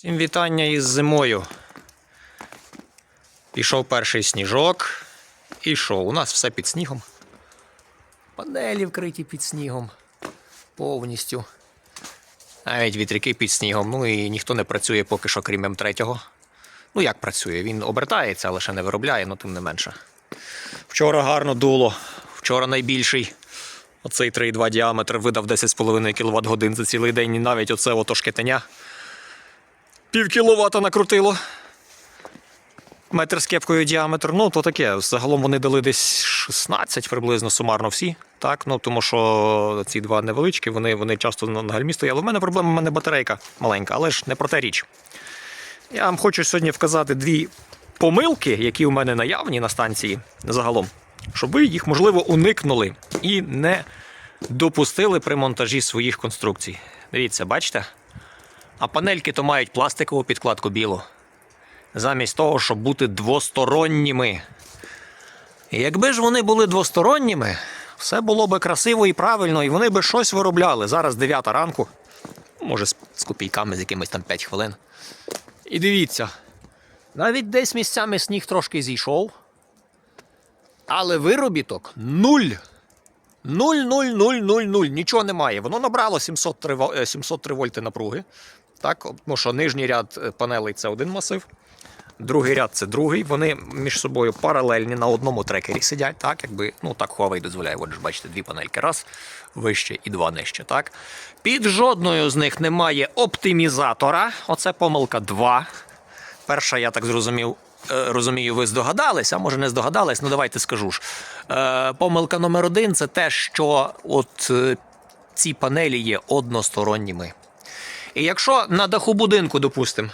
Всім вітання із зимою. Пішов перший сніжок. І що? У нас все під снігом. Панелі вкриті під снігом. Повністю. Навіть вітряки під снігом. Ну і ніхто не працює поки що, крім М3. Ну як працює? Він обертається, але ще не виробляє, ну тим не менше. Вчора гарно дуло. Вчора найбільший. Оцей 3,2 діаметр видав 10,5 кВт годин за цілий день. І навіть оце ото шкетеня пів кіловата накрутило. Метр з кепкою діаметр. Ну, то таке. Загалом вони дали десь 16 приблизно сумарно всі. Так, ну тому що ці два невеличкі, вони, вони часто на гальмі стояли. У мене проблема, у мене батарейка маленька, але ж не про те річ. Я вам хочу сьогодні вказати дві помилки, які у мене наявні на станції загалом, щоб ви їх, можливо, уникнули і не допустили при монтажі своїх конструкцій. Дивіться, бачите? А панельки то мають пластикову підкладку білу. Замість того, щоб бути двосторонніми. Якби ж вони були двосторонніми, все було би красиво і правильно, і вони би щось виробляли. Зараз 9 ранку, може з, копійками, з якимись там 5 хвилин. І дивіться, навіть десь місцями сніг трошки зійшов, але виробіток нуль. 0,0000, нічого немає. Воно набрало 703, е, 703 вольти напруги. Так, тому що нижній ряд е, панелей це один масив, другий ряд це другий. Вони між собою паралельні на одному трекері сидять. Так, якби, ну так Huawei дозволяє. От ж бачите, дві панельки. Раз вище і два нижче. Так. Під жодною з них немає оптимізатора. Оце помилка 2. Перша, я так зрозумів, е, розумію, ви здогадались, а може не здогадались, ну давайте скажу ж. Е, Помилка номер один це те, що от ці панелі є односторонніми. І якщо на даху будинку, допустимо,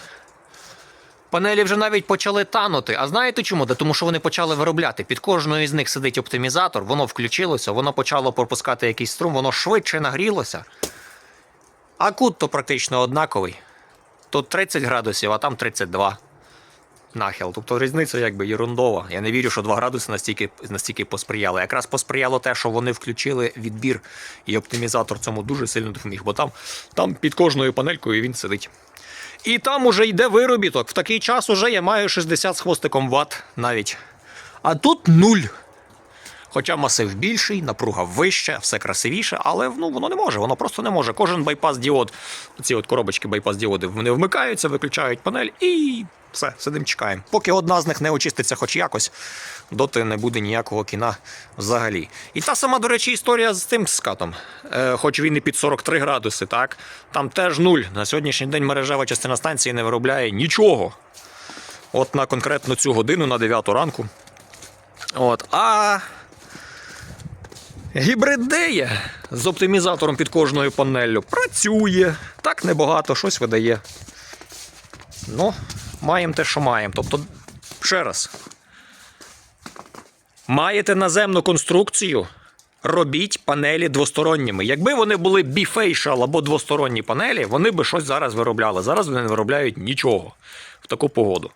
панелі вже навіть почали танути. А знаєте чому? Да тому що вони почали виробляти. Під кожною з них сидить оптимізатор, воно включилося, воно почало пропускати якийсь струм, воно швидше нагрілося. А кут то практично однаковий. Тут 30 градусів, а там 32 нахил. Тобто різниця якби єрундова. Я не вірю, що 2 градуси настільки, настільки посприяли. Якраз посприяло те, що вони включили відбір і оптимізатор цьому дуже сильно допоміг, бо там, там під кожною панелькою він сидить. І там уже йде виробіток. В такий час уже я маю 60 з хвостиком ватт навіть. А тут нуль. Хоча масив більший, напруга вища, все красивіше, але ну, воно не може, воно просто не може. Кожен байпас діод, ці от коробочки байпас діоди, вони вмикаються, виключають панель і все, сидимо, чекаємо. Поки одна з них не очиститься хоч якось, доти не буде ніякого кіна взагалі. І та сама, до речі, історія з тим скатом. Е, хоч він і під 43 градуси, так? Там теж нуль. На сьогоднішній день мережева частина станції не виробляє нічого. От на конкретно цю годину, на 9 ранку. От. А Гібридея з оптимізатором під кожною панеллю працює. Так небагато, щось видає. Ну, маємо те, що маємо. Тобто, ще раз. Маєте наземну конструкцію, робіть панелі двосторонніми. Якби вони були біфейшал або двосторонні панелі, вони би щось зараз виробляли. Зараз вони не виробляють нічого в таку погоду.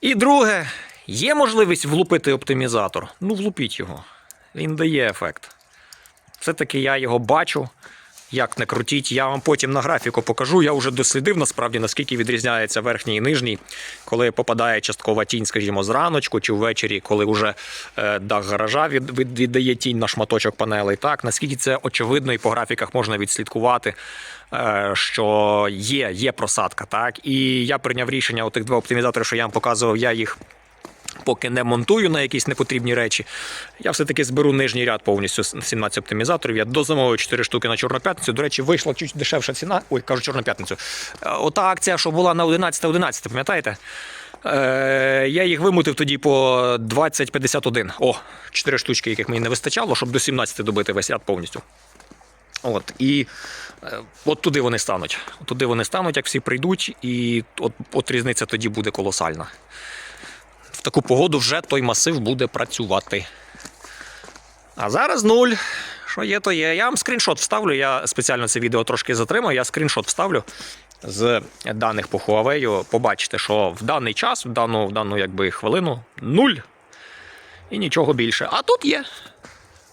І друге, є можливість влупити оптимізатор. Ну, влупіть його. Він дає ефект. Все-таки я його бачу. Як не крутіть, я вам потім на графіку покажу. Я вже дослідив насправді, наскільки відрізняється верхній і нижній, коли попадає часткова тінь, скажімо, зраночку чи ввечері, коли вже е, дах гаража від, від, віддає тінь на шматочок панелей. Так, наскільки це очевидно, і по графіках можна відслідкувати, е, що є, є просадка. Так, і я прийняв рішення у тих два оптимізатори, що я вам показував, я їх поки не монтую на якісь непотрібні речі. Я все-таки зберу нижній ряд повністю 17 оптимізаторів. Я дозамовив 4 штуки на Чорну п'ятницю. До речі, вийшла чуть дешевша ціна. Ой, кажу Чорну п'ятницю. Е, Ота акція, що була на 11-11, пам'ятаєте? Е, я їх вимутив тоді по 20-51. О, 4 штучки, яких мені не вистачало, щоб до 17 добити весь ряд повністю. От, і е, от туди вони стануть. Туди вони стануть, як всі прийдуть, і от, от різниця тоді буде колосальна таку погоду вже той масив буде працювати. А зараз нуль. Що є, то є. Я вам скріншот вставлю. Я спеціально це відео трошки затримав. Я скріншот вставлю з даних по Huawei. Побачите, що в даний час, в дану, в дану якби, хвилину, нуль. І нічого більше. А тут є.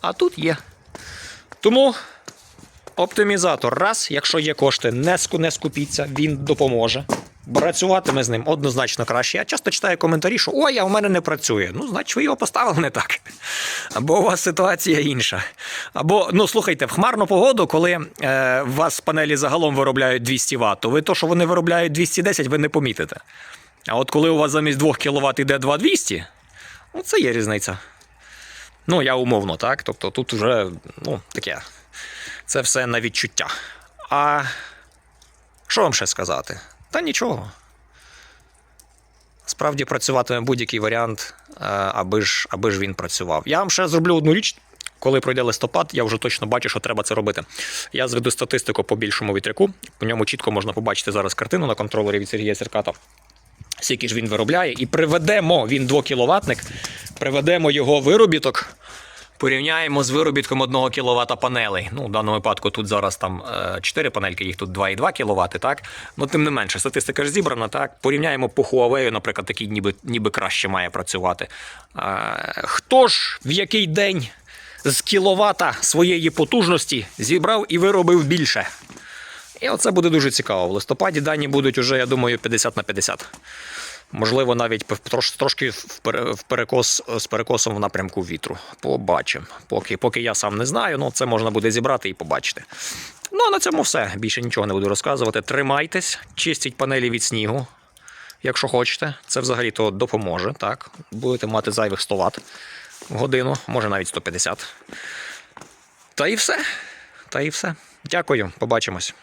А тут є. Тому Оптимізатор, раз, якщо є кошти, не, скупіться, він допоможе. Працюватиме з ним однозначно краще. Я часто читаю коментарі, що ой, а в мене не працює. Ну, значить, ви його поставили не так. Або у вас ситуація інша. Або, ну слухайте, в хмарну погоду, коли е, у вас панелі загалом виробляють 200 Вт, то ви то, що вони виробляють 210, ви не помітите. А от коли у вас замість 2 кВт йде 2200, ну це є різниця. Ну, я умовно, так. Тобто тут вже ну, таке. Це все на відчуття. А що вам ще сказати? Та нічого. Справді працюватиме будь-який варіант, е, аби ж, аби ж він працював. Я вам ще зроблю одну річ. Коли пройде листопад, я вже точно бачу, що треба це робити. Я зведу статистику по більшому вітряку. По ньому чітко можна побачити зараз картину на контролері від Сергія Серката. Скільки ж він виробляє, і приведемо він 2 кіловатник, приведемо його виробіток Порівняємо з виробітком 1 кВт панелей. Ну, в даному випадку тут зараз там 4 панельки, їх тут 2,2 кВт, так? Ну, тим не менше, статистика ж зібрана, так? Порівняємо по Huawei, наприклад, такий ніби, ніби краще має працювати. Е, Хто ж в який день з кіловата своєї потужності зібрав і виробив більше? І оце буде дуже цікаво. В листопаді дані будуть уже, я думаю, 50 на 50. Можливо, навіть трош, трошки в перекос, з перекосом в напрямку вітру. Побачимо. Поки, поки я сам не знаю, ну це можна буде зібрати і побачити. Ну а на цьому все. Більше нічого не буду розказувати. Тримайтесь, чистіть панелі від снігу, якщо хочете. Це взагалі то допоможе. Так? Будете мати зайвих 100 Вт в годину, може навіть 150. Та і все. Та і все. Дякую, побачимось.